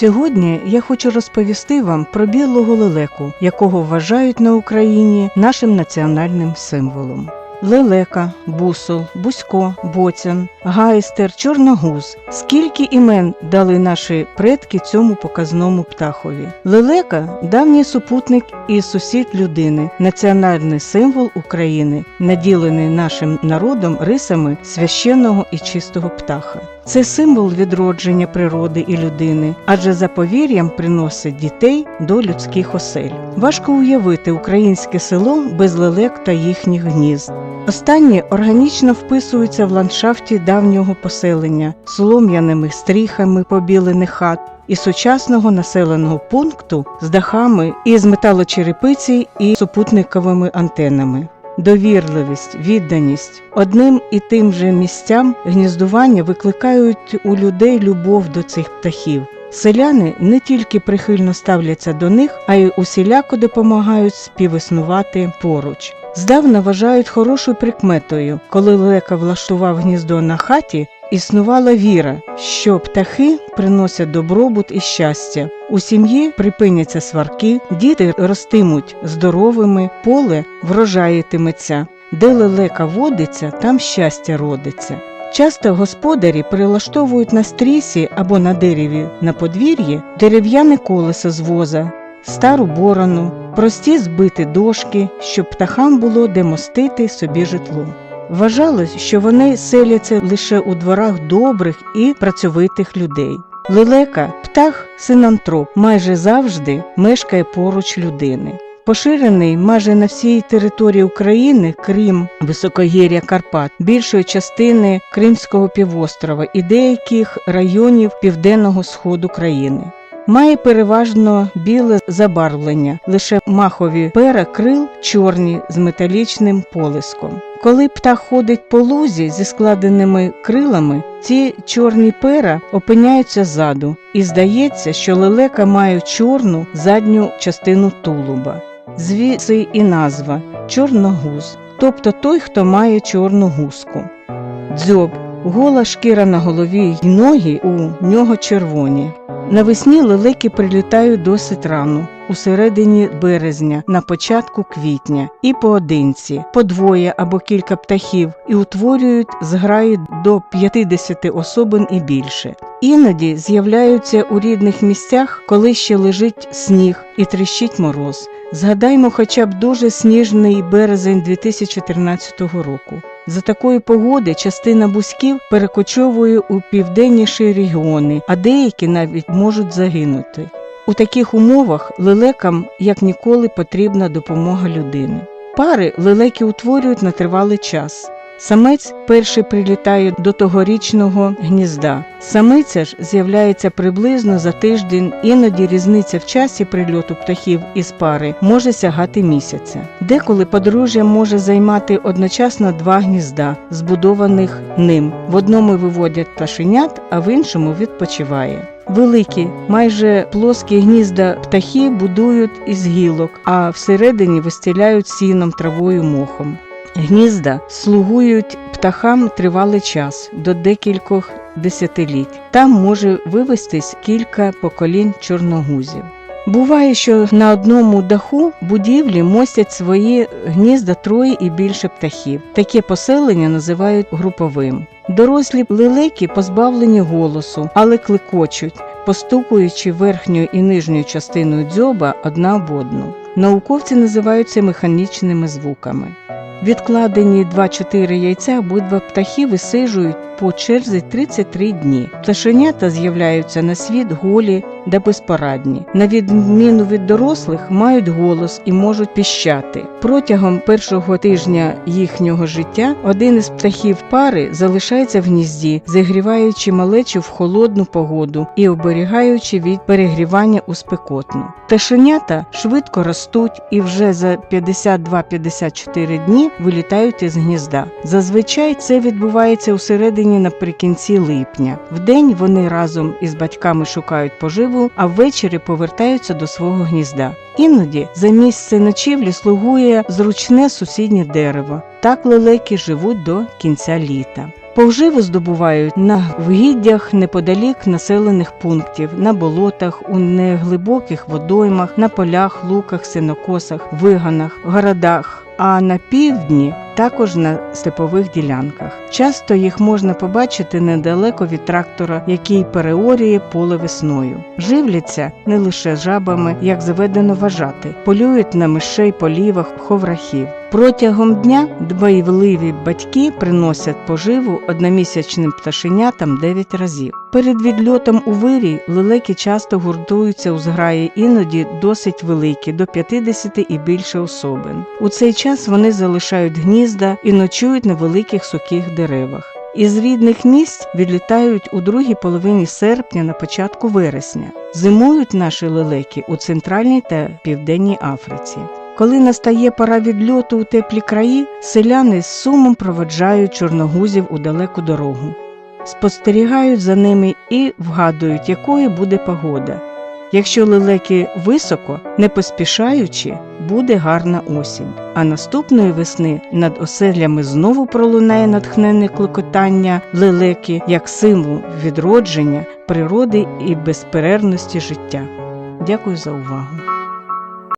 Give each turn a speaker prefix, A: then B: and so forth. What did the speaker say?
A: Сьогодні я хочу розповісти вам про білого лелеку, якого вважають на Україні нашим національним символом. Лелека, бусол, бусько, боцян, гайстер, чорногуз. Скільки імен дали наші предки цьому показному птахові? Лелека давній супутник і сусід людини, національний символ України, наділений нашим народом рисами священного і чистого птаха. Це символ відродження природи і людини, адже за повір'ям приносить дітей до людських осель. Важко уявити українське село без лелек та їхніх гнізд. Останні органічно вписуються в ландшафті давнього поселення солом'яними стріхами побілених хат і сучасного населеного пункту з дахами із металочерепиці і супутниковими антенами. Довірливість, відданість одним і тим же місцям гніздування викликають у людей любов до цих птахів. Селяни не тільки прихильно ставляться до них, а й усіляко допомагають співіснувати поруч. Здавна вважають хорошою прикметою, коли лелека влаштував гніздо на хаті, існувала віра, що птахи приносять добробут і щастя. У сім'ї припиняться сварки, діти ростимуть здоровими, поле врожаєтиметься. Де лелека водиться, там щастя родиться. Часто господарі прилаштовують на стрісі або на дереві на подвір'ї дерев'яне колесо з воза, стару борону, прості збиті дошки, щоб птахам було де мостити собі житло. Вважалось, що вони селяться лише у дворах добрих і працьовитих людей. Лелека, птах синантроп, майже завжди мешкає поруч людини. Поширений майже на всій території України, крім високогір'я Карпат, більшої частини Кримського півострова і деяких районів південного сходу країни. Має переважно біле забарвлення, лише махові пера крил чорні з металічним полиском. Коли птах ходить по лузі зі складеними крилами, ці чорні пера опиняються ззаду, і здається, що лелека має чорну задню частину тулуба. Звідси і назва чорногуз, тобто той, хто має чорну гуску. Дзьоб гола шкіра на голові й ноги у нього червоні. Навесні лелеки прилітають досить рано, у середині березня, на початку квітня, і поодинці, по двоє або кілька птахів, і утворюють зграї до 50 особин і більше. Іноді з'являються у рідних місцях, коли ще лежить сніг і тріщить мороз. Згадаймо хоча б дуже сніжний березень 2013 року. За такої погоди частина бузьків перекочовує у південніші регіони, а деякі навіть можуть загинути. У таких умовах лелекам як ніколи потрібна допомога людини. Пари лелеки утворюють на тривалий час. Самець перший прилітає до тогорічного гнізда. Самиця ж з'являється приблизно за тиждень, іноді різниця в часі прильоту птахів із пари може сягати місяця. Деколи подружжя може займати одночасно два гнізда, збудованих ним. В одному виводять пташенят, а в іншому відпочиває. Великі, майже плоскі гнізда птахи будують із гілок, а всередині вистеляють сіном, травою, мохом. Гнізда слугують птахам тривалий час до декількох десятиліть. Там може вивестись кілька поколінь чорногузів. Буває, що на одному даху будівлі мостять свої гнізда троє і більше птахів. Таке поселення називають груповим. Дорослі лелеки позбавлені голосу, але клекочуть, постукуючи верхньою і нижньою частиною дзьоба одна об одну. Науковці називають це механічними звуками. Відкладені 2-4 яйця обидва птахи висижують по черзі 33 дні. Пташенята з'являються на світ голі та безпорадні. На відміну від дорослих, мають голос і можуть піщати. Протягом першого тижня їхнього життя один із птахів пари залишається в гнізді, зігріваючи малечу в холодну погоду і оберігаючи від перегрівання у спекотну. Пташенята швидко ростуть і вже за 52-54 дні вилітають із гнізда. Зазвичай це відбувається у середині наприкінці липня. Вдень вони разом із батьками шукають поживу, а ввечері повертаються до свого гнізда. Іноді за місце ночівлі слугує зручне сусіднє дерево. Так лелеки живуть до кінця літа. Поживу здобувають на вгіддях неподалік населених пунктів, на болотах, у неглибоких водоймах, на полях, луках, сенокосах, виганах, городах. А на півдні також на степових ділянках. Часто їх можна побачити недалеко від трактора, який переорює поле весною. Живляться не лише жабами, як заведено вважати, полюють на мишей, полівах, ховрахів. Протягом дня дбайливі батьки приносять поживу одномісячним пташенятам 9 разів. Перед відльотом у вирій лелеки часто гуртуються у зграї, іноді досить великі, до 50 і більше особин. У цей час вони залишають гнізда і ночують на великих сухих деревах. Із рідних місць відлітають у другій половині серпня на початку вересня. Зимують наші лелеки у Центральній та Південній Африці. Коли настає пора відльоту у теплі краї, селяни з сумом проводжають чорногузів у далеку дорогу. Спостерігають за ними і вгадують, якою буде погода. Якщо лелеки високо, не поспішаючи, буде гарна осінь. А наступної весни над оселями знову пролунає натхненне кликотання лелеки як символ відродження, природи і безперервності життя. Дякую за увагу.